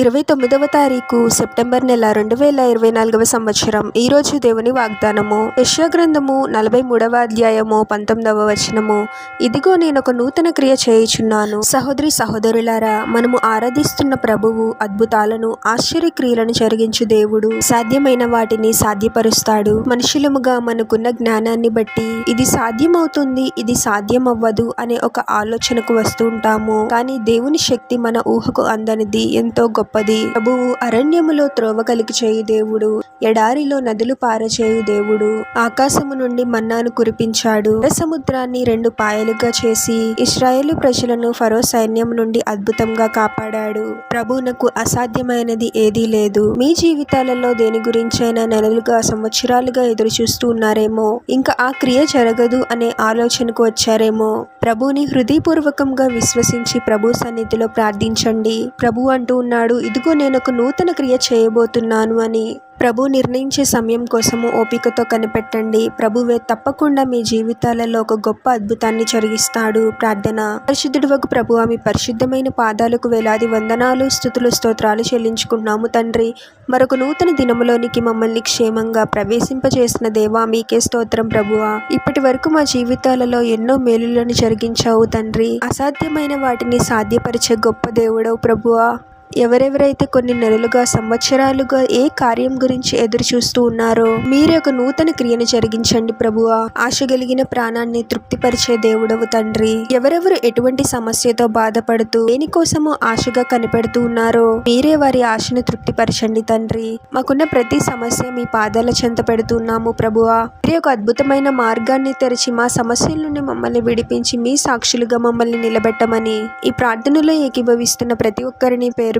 ఇరవై తొమ్మిదవ తారీఖు సెప్టెంబర్ నెల రెండు వేల ఇరవై నాలుగవ సంవత్సరం. ఈరోజు దేవుని వాగ్దానము. యెషయా గ్రంథము నలభై మూడవ అధ్యాయము పంతొమ్మిదవ వచనము. ఇదిగో నేను ఒక నూతన క్రియ చేయుచున్నాను. సహోదరి సహోదరులారా మనము ఆరాధిస్తున్న ప్రభువు అద్భుతాలను ఆశ్చర్యక్రియలను జరిగించు దేవుడు. సాధ్యమైన వాటిని సాధ్యపరుస్తాడు. మనుషులముగా మనకున్న జ్ఞానాన్ని బట్టి ఇది సాధ్యమవుతుంది ఇది సాధ్యమవ్వదు అనే ఒక ఆలోచనకు వస్తూ ఉంటాము. కానీ దేవుని శక్తి మన ఊహకు అందనిది. ఎంతో గొప్ప గొప్పది. ప్రభువు అరణ్యములో త్రోవ కలిగి చేయు దేవుడు. ఎడారిలో నదులు పారచేయు దేవుడు. ఆకాశము నుండి మన్నాను కురిపించాడు. సముద్రాన్ని రెండు పాయలుగా చేసి ఇస్రాయేలు ప్రజలను ఫరో సైన్యం నుండి అద్భుతంగా కాపాడాడు. ప్రభువునకు అసాధ్యమైనది ఏదీ లేదు. మీ జీవితాలలో దేని గురించైనా నెలలుగా సంవత్సరాలుగా ఎదురు చూస్తూ ఉన్నారేమో. ఇంకా ఆ క్రియ జరగదు అనే ఆలోచనకు వచ్చారేమో. ప్రభుని హృదయపూర్వకంగా విశ్వసించి ప్రభు సన్నిధిలో ప్రార్థించండి. ప్రభు అంటూ ఉన్నాడు ఇదిగో నేను ఒక నూతన క్రియ చేయబోతున్నాను అని ప్రభు నిర్ణయించే సమయం కోసము ఓపికతో కనిపెట్టండి. ప్రభువే తప్పకుండా మీ జీవితాలలో ఒక గొప్ప అద్భుతాన్ని జరిగిస్తాడు. ప్రార్థన. పరిశుద్ధుడు ఒక ప్రభు మీ పరిశుద్ధమైన పాదాలకు వేలాది వందనాలు స్థుతులు స్తోత్రాలు చెల్లించుకున్నాము తండ్రి. మరొక నూతన దినములోనికి మమ్మల్ని క్షేమంగా ప్రవేశింపజేసిన దేవా మీకే స్తోత్రం ప్రభువా. ఇప్పటి వరకు మా జీవితాలలో ఎన్నో మేలులను జరిగించావు తండ్రి. అసాధ్యమైన వాటిని సాధ్యపరిచే గొప్ప దేవుడవు ప్రభువా. ఎవరెవరైతే కొన్ని నెలలుగా సంవత్సరాలుగా ఏ కార్యం గురించి ఎదురు చూస్తూ ఉన్నారో మీరే ఒక నూతన క్రియను జరిగించండి ప్రభువా. ఆశ కలిగిన ప్రాణాన్ని తృప్తిపరిచే దేవుడవు తండ్రి. ఎవరెవరు ఎటువంటి సమస్యతో బాధపడుతూ దేనికోసమో ఆశగా కనిపెడుతూ ఉన్నారో మీరే వారి ఆశను తృప్తిపరచండి తండ్రి. మాకున్న ప్రతి సమస్య మీ పాదాల చెంత పెడుతున్నాము ప్రభువా. మీరే ఒక అద్భుతమైన మార్గాన్ని తెరిచి మా సమస్యల నుండి మమ్మల్ని విడిపించి మీ సాక్షులుగా మమ్మల్ని నిలబెట్టమని ఈ ప్రార్థనలో ఏకీభవిస్తున్న ప్రతి ఒక్కరిని పేరు